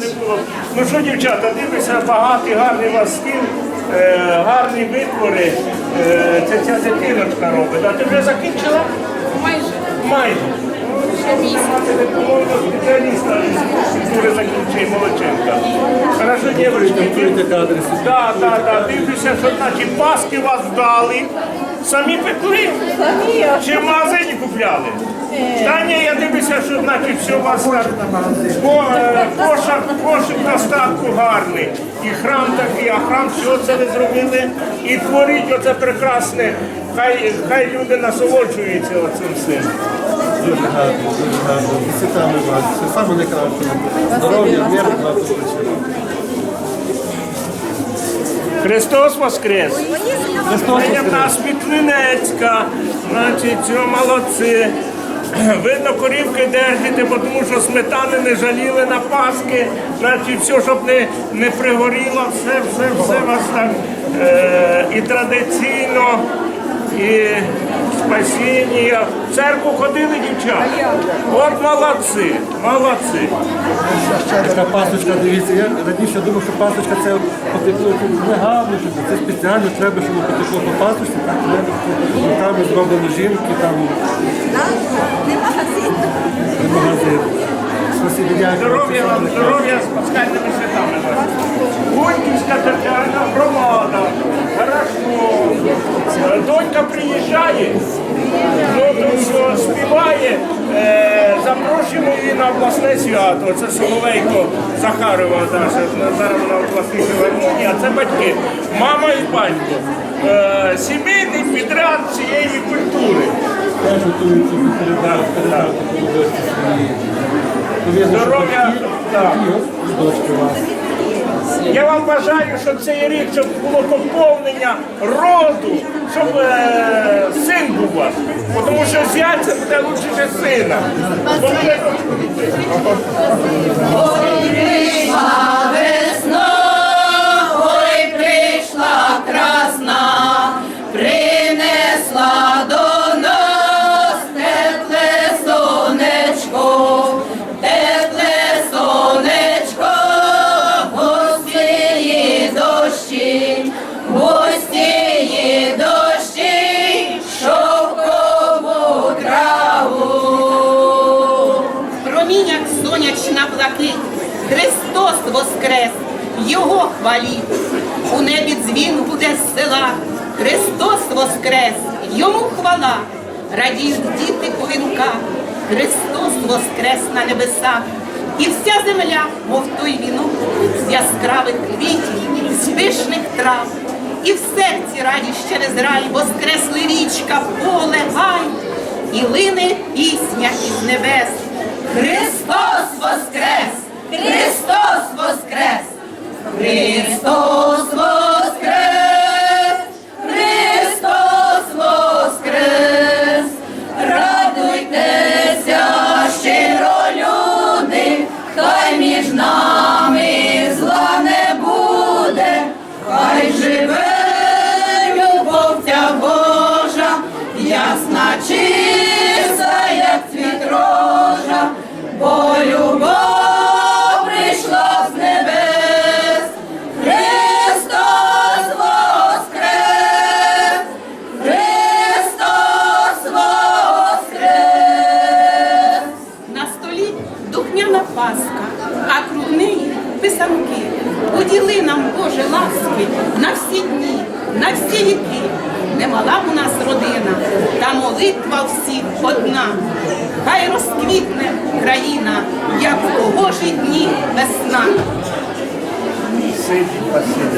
не було. Ну що, дівчата, дивися, багатий, гарний у вас стіл, е, гарні витвори. Е, це ця дитиночка робить. А ти вже закінчила? Майже. Майже. Мати допомогу спеціаліста культури закінчує Молоченка. Хорошо, дівчатки. Так, так, так. Дивлюся, що значить паски вас вдали. Самі пекли? Самі. Чи в магазині купляли? Та ні, я дивлюся, що значить все у вас так. Е, Кошик, кошик достатку гарний. І храм такий, а храм все це ви зробили. І творіть оце прекрасне. Хай, хай люди насолоджуються оцим всім. Дуже гарно, дуже гарно. Святами вас. Все саме найкраще. Здоров'я, миру, багато працювати. Христос Воскрес! Христос Це в нас Світлинецька, значить, молодці. Видно, корівки держите, бо тому що сметани не жаліли на паски, значить, все, щоб не, не пригоріло, все, все, все вас так е, і традиційно, і спасіння. В церкву ходили дівчата. От молодці, молодці. Така пасочка, дивіться, я раніше думав, що пасочка це потекло не гарно, що це спеціально треба, щоб потекло по пасочці, так руками зроблено жінки, там Не магазин. в магазин. Здоров'я вам, здоров'я з пасхальними святами. вас. Гоньківська Тетяна, 9-го, це Соловейко Захарова зараз вона в класній філармонії, а це батьки, мама і батько. Е, сімейний підряд цієї культури. Так, так. Здоров'я. так. Я вам бажаю, щоб цей рік щоб було поповнення роду, щоб е, син був у вас. Тому що зять буде лучше сина. Прийшла весна, ой, прийшла красна, воскрес, Його хваліть. У небі дзвін буде з села, Христос воскрес, Йому хвала, радіють діти по Христос воскрес на небесах, і вся земля, мов той вінок, з яскравих квітів, з пишних трав. І в серці радість через рай, воскресли річка, поле, гай, і лине пісня із небес. Христос воскрес! Христос воскрес! Христос розквітне Україна, як в погожі дні весна.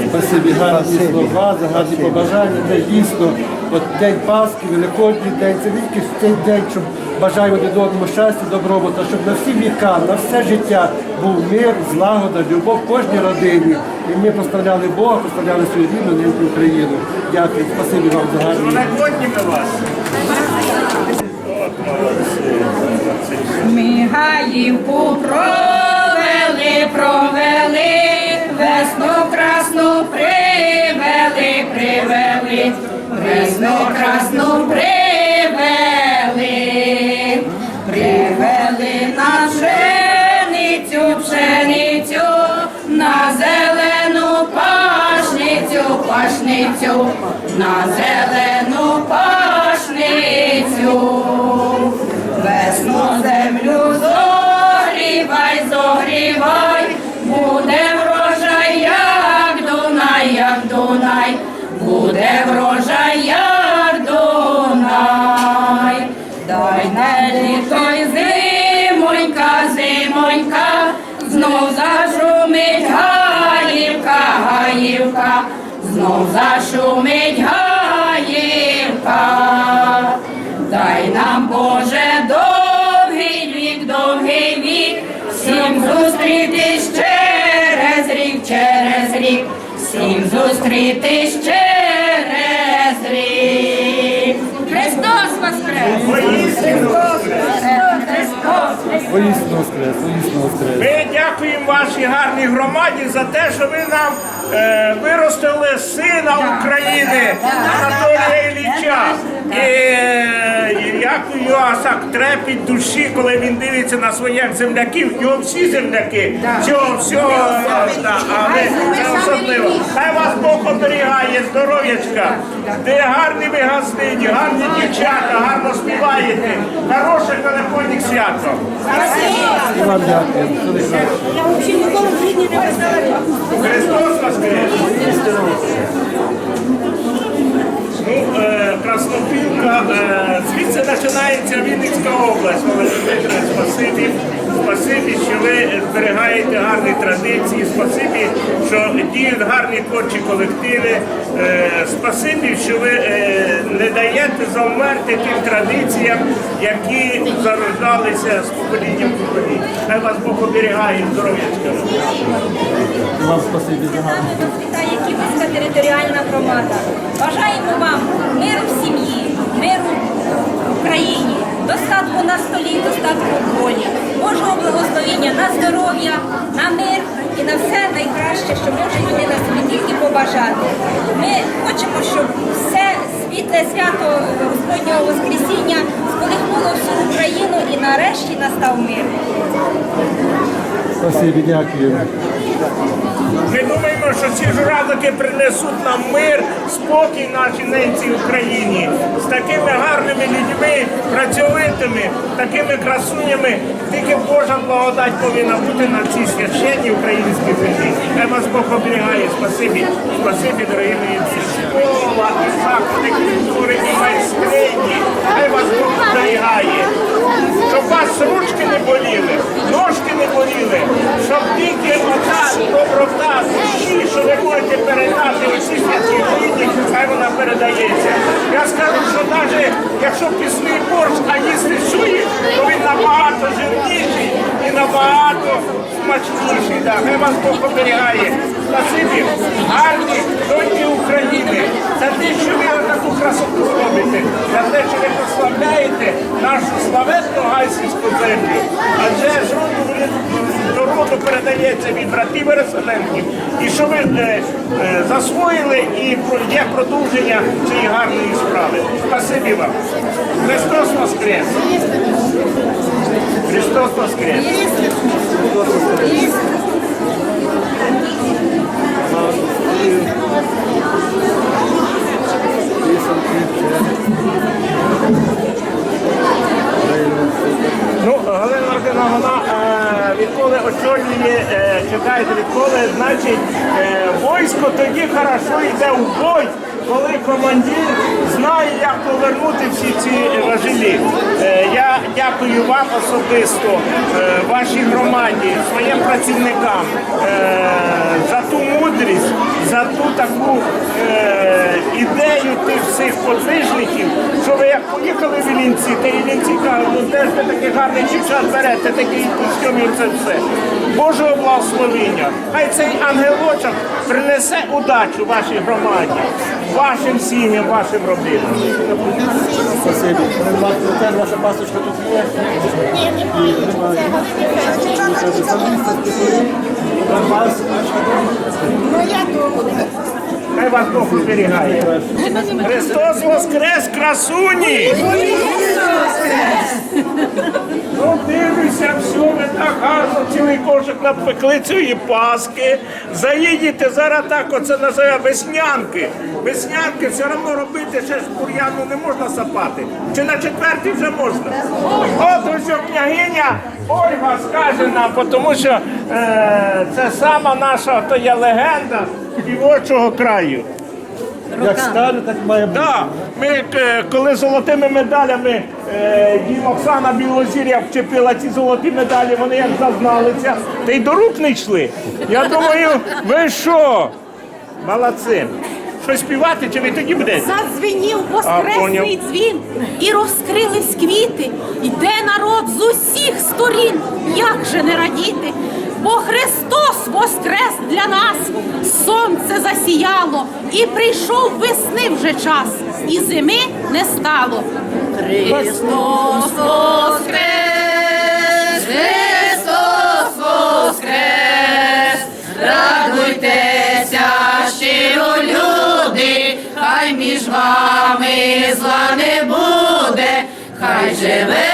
Спасибі, гарні слова, за гарні побажання. Це дійсно от день Пасхи, Великодній день. Це тільки цей день, щоб бажаємо один одному щастя, добробута, щоб на всі віка, на все життя був мир, злагода, любов кожній родині. І ми прославляли Бога, прославляли свою рідну неньку Україну. Дякую, спасибі вам за гарні. Мігаївку провели, провели, весну красну привели, привели, весну красну привели, привели на пшеницю, пшеницю, на зелену пашницю, пашницю, на зелену пашницю. Буде врожай, як Дунай. Дай не літо й зимонька, зимонька, знов зашумить гаївка, гаївка, знов зашумить гаївка. Дай нам, Боже, довгий вік, довгий вік, всім зустрітись через рік, через рік, всім зустрітись через Воїсно воскрес, воїсно воскрес. Ми дякуємо вашій гарній громаді за те, що ви нам е, виростили сина України Анатолія Ілліча. І, е, дякую аж так трепить душі, коли він дивиться на своїх земляків. Його всі земляки. Всього, всього, е, да, але це особливо. Хай вас Бог оберігає, здоров'ячка. де гарні ви гостині, гарні дівчата, гарно співаєте. Хороше телефонні свято. Христос воскрес! Ну, Краснопілка, е, звідси починається Вінницька область. Володимир Спасибі, спасибі, що ви зберігаєте гарні традиції, спасибі, що діють гарні творчі колективи. Е, спасибі, що ви не даєте завмерти тим традиціям, які зарождалися з покоління в покоління. Хай вас Бог оберігає здоров'ячка. Вам спасибі за гарну. Територіальна громада. Бажаємо вам миру в сім'ї, миру в країні, достатку на столі, достатку в полі, Божого благословення на здоров'я, на мир і на все найкраще, що може людина собі тільки побажати. Ми хочемо, щоб все світле свято Господнього Воскресіння сколихнуло всю Україну і нарешті настав мир. Спасибі, дякую. Ми думаємо, що ці журавлики принесуть нам мир, спокій нашій ненці Україні з такими гарними людьми, працьовитими, такими красунями. Тільки Божа благодать повинна бути на цій священній українській землі. Хай вас Бог оберігає. Спасибі, спасибі, дорогі мої. Школа, і культури, і майстрині. Хай вас Бог оберігає. Вас ручки не боліли, ножки не боліли, щоб тільки ота доброта душі, що ви можете передати усі святі людині, хай вона передається. Я скажу, що навіть якщо пісний борщ, а їсти суї, то він набагато жирніший і набагато смачніший. Да. Хай вас Бог оберігає. Спасибі, гарні доньки України, за те, що ви таку красоту робите, що ви прославляєте нашу славетну гайсівську землю. Адже ж до роду передається від братів переселенців. І що ви е, е, засвоїли і є продовження цієї гарної справи. Спасибі вам. Христос Воскрес! Христос Воскрес! Ну, Галина Мартина, вона е, відколи очолює, е, чекайте, відколи, значить, е, військо тоді хорошо йде у бой, коли командир знає, як повернути всі ці важелі. Е, я дякую вам особисто, е, вашій громаді, своїм працівникам е, за ту мудрість, за ту таку ідею тих всіх подвижників, що ви як поїхали в Іллінці, та Іллінці кажуть, ну де ж ви таких гарних дівчат берете, такий костюм і це все. Божого благословення. Хай цей ангелочок принесе удачу вашій громаді, вашим сім'ям, вашим родинам. Спасибі. Теж ваша пасочка тут є. Ні, немає. Хай вас Бог оберігає. Христос Воскрес, красуні! Ну, дивлюся, все, ви так гарно цілий кошик напекли цієї паски. Заїдете зараз так, оце називає веснянки. Веснянки все одно робити, ще ж бур'яну не можна сапати. Чи на четвертій вже можна? От ось княгиня Ольга скаже нам, тому що е, це сама наша то є легенда співочого краю. Як скаже, так має бути. Да, ми е, коли золотими медалями е, їм Оксана Білозір'я вчепила ці золоті медалі, вони як зазналися, та й до рук не йшли. Я думаю, ви що? Молодці. Що співати, чи ви тоді будете? Задзвенів воскресний дзвін і розкрились квіти. Йде народ з усіх сторін. Як же не радіти? Бо Христос воскрес для нас, сонце засіяло, і прийшов весни вже час, і зими не стало. Христос воскрес! Христос воскрес! Радуйтеся, щиро люди, хай між вами зла не буде, хай живе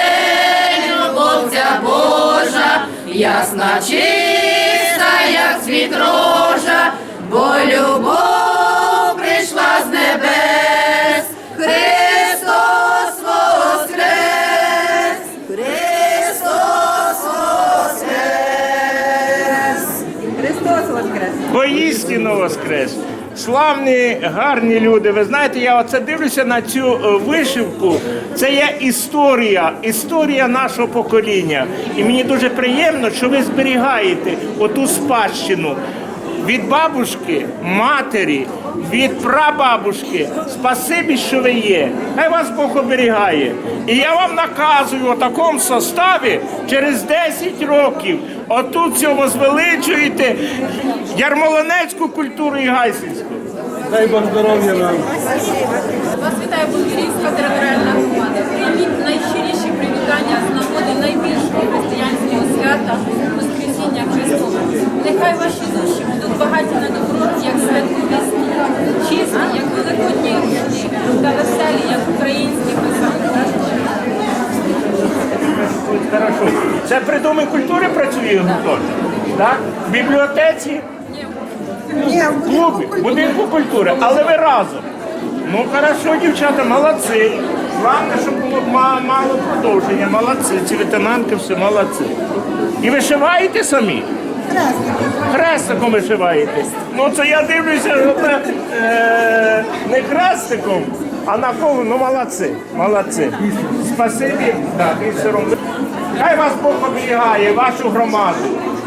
любов ця Божа, ясна чиста, як цвіт рожа, бо любов воскрес! Воістину воскрес. Славні, гарні люди. Ви знаєте, я оце дивлюся на цю е, вишивку. Це є історія, історія нашого покоління. І мені дуже приємно, що ви зберігаєте оту спадщину від бабушки, матері, від прабабушки. Спасибі, що ви є. Хай вас Бог оберігає. І я вам наказую у такому составі через 10 років отут цього возвеличуєте ярмолинецьку культуру і гайсинську. Дай Бог здоров'я вам. Вас вітає Болгірівська територіальна громада. Прийміть найщиріші привітання з нагоди найбільшого християнського свята Воскресіння Христова. Нехай ваші душі будуть багаті на добро, як святкові сні, чисті, як великодні рушні, та веселі, як українські писанки. Хорошо. Це при Домі культури працює гуртожиток? Так? В бібліотеці? В клубі, в будинку культури, але ви разом. Ну хорошо, дівчата, молодці. Головне, щоб було мало продовження. Молодці. Ці лейтенантки все молодці. І вишиваєте самі? Хрестиком вишиваєте. Ну це я дивлюся, що е, не хрестиком, а на кого, ну молодці, молодці. Спасибі, так, і одно. Хай вас Бог оберігає, вашу громаду.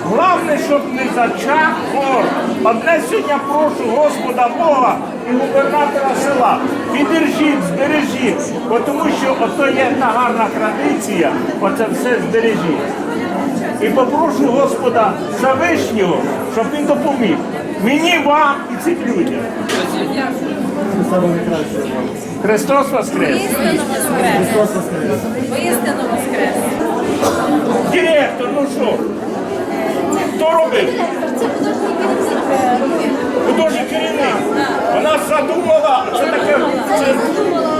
Головне, щоб не зачах хор. Одне сьогодні прошу Господа Бога і губернатора села. Підержіть, збережіть, тому що ото є та гарна традиція, оце все збережіть. І попрошу Господа Всевишнього, щоб він допоміг мені, вам і цим людям. Все саме найкраще. Христос Воскрес! Воістину воскрес! Христос воскрес. Воістину воскрес! Директор, ну що? Хто робив? Художній керівник. Вона задумала, це таке. Це... А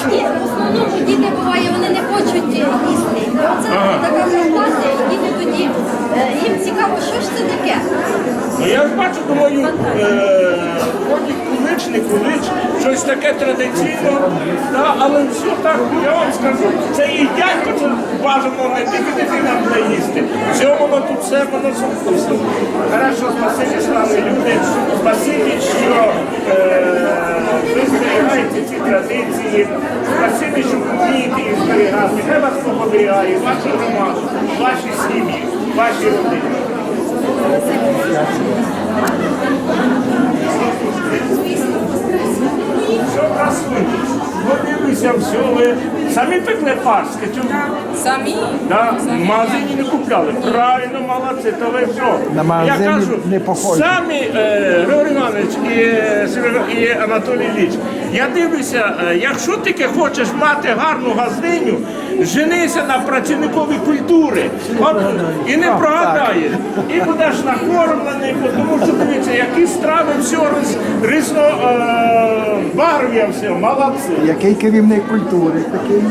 що? В основному діти буває, вони не хочуть їсти. Це така фантазія, і діти тоді е, їм цікаво, що ж це таке. Ну я ж бачу, думаю, е, вроді кулич, не кулич, щось таке традиційне, да, але все так, я вам скажу, це і дядько, це бажано тільки дитина буде їсти. Все воно тут все, воно все. Хорошо, спасибі славні люди, спасибі, що е, ви зберігаєте ці традиції, спасибі, що вмієте їх зберігати. Хай вас Бог вашу громаду, ваші сім'ї, ваші родини. Все красує. Подивися, все ви. Самі пекли паски, чому? Самі Да, в магазині не купляли. Правильно, молодці, то ви все. На Я кажу, не самі е, Григорій Іванович і, е, Сережа- і Анатолій Ілліч, я дивлюся, е, якщо тільки хочеш мати гарну газдиню, женися на працівникові культури. От, і не прогадаєш. І будеш накормлений, тому що дивіться, які страви всього роз, різнобарв'я все, молодці. Який керівник культури, такий.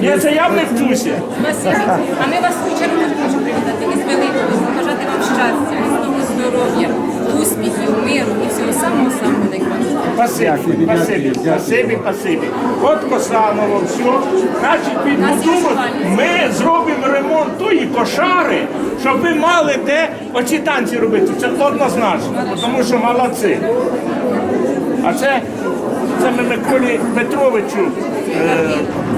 Ні, це я не вчуся. А ми вас вчора дуже хочемо привітати із великою, побажати вам щастя, здоров'я, миру і всього самого самого найкращого. Спасибі, спасибі, спасибі, спасибі. От Косаново, все. Значить, підготуємо. Ми зробимо ремонт тої кошари, щоб ви мали де оці танці робити. Це однозначно, тому що молодці. А це, це ми Миколі Петровичу е,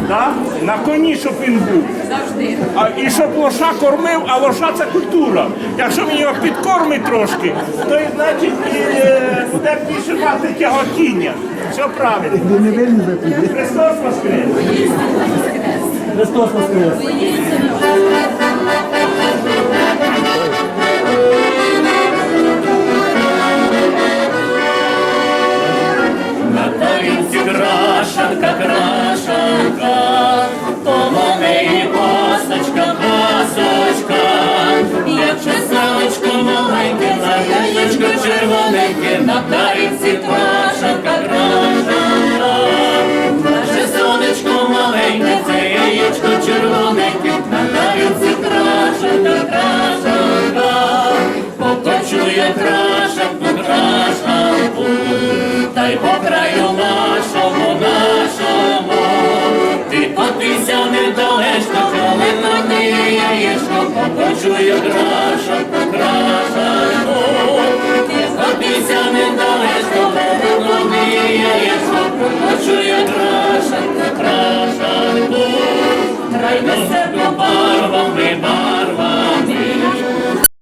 да? на коні, щоб він був. Завжди. А, і щоб лоша кормив, а лоша це культура. Якщо він його підкормить трошки, то значить і, е, буде більше мати тяготіння. Все правильно. Христос Воскрес! Христос Воскрес.